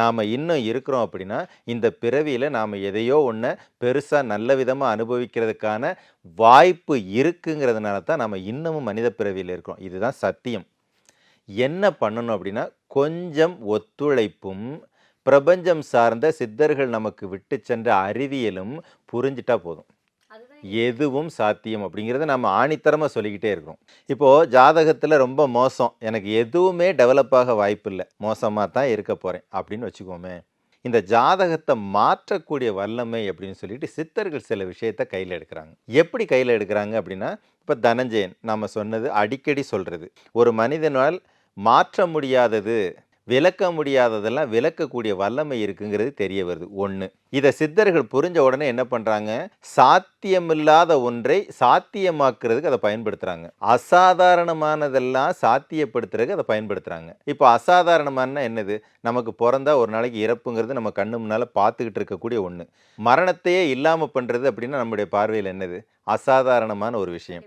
நாம் இன்னும் இருக்கிறோம் அப்படின்னா இந்த பிறவியில் நாம் எதையோ ஒன்று பெருசாக நல்ல விதமாக அனுபவிக்கிறதுக்கான வாய்ப்பு இருக்குங்கிறதுனால தான் நம்ம இன்னமும் மனித பிறவியில் இருக்கிறோம். இதுதான் சத்தியம். என்ன பண்ணணும் அப்படின்னா கொஞ்சம் ஒத்துழைப்பும் பிரபஞ்சம் சார்ந்த சித்தர்கள் நமக்கு விட்டு சென்ற அறிவியலும் புரிஞ்சிட்டா போதும். எதுவும் சாத்தியம் அப்படிங்கிறத நம்ம ஆணித்தரமாக சொல்லிக்கிட்டே இருக்கிறோம். இப்போது ஜாதகத்தில் ரொம்ப மோசம். எனக்கு எதுவுமே டெவலப் ஆக வாய்ப்பு இல்லை மோசமாக தான் இருக்க போகிறேன் அப்படின்னு வச்சுக்கோமே. இந்த ஜாதகத்தை மாற்றக்கூடிய வல்லமை அப்படின்னு சொல்லிட்டு சித்தர்கள் சில விஷயத்த கையில் எடுக்கிறாங்க. எப்படி கையில் எடுக்கிறாங்க அப்படின்னா இப்போ தனஞ்சயன் நம்ம சொன்னது அடிக்கடி சொல்கிறது ஒரு மனிதனால் மாற்ற முடியாதது விளக்க முடியாததெல்லாம் விளக்கக்கூடிய வல்லமை இருக்குங்கிறது தெரிய வருது. ஒன்று இதை சித்தர்கள் புரிஞ்ச உடனே என்ன பண்ணுறாங்க சாத்தியமில்லாத ஒன்றை சாத்தியமாக்குறதுக்கு அதை பயன்படுத்துகிறாங்க அசாதாரணமானதெல்லாம் சாத்தியப்படுத்துறதுக்கு அதை பயன்படுத்துகிறாங்க இப்போ அசாதாரணமான என்னது? நமக்கு பிறந்தா ஒரு நாளைக்கு இறப்புங்கிறது நம்ம கண்ணு முன்னால் பார்த்துக்கிட்டு இருக்கக்கூடிய ஒன்று மரணத்தையே இல்லாமல் பண்ணுறது அப்படின்னா நம்முடைய பார்வையில் என்னது? அசாதாரணமான ஒரு விஷயம்.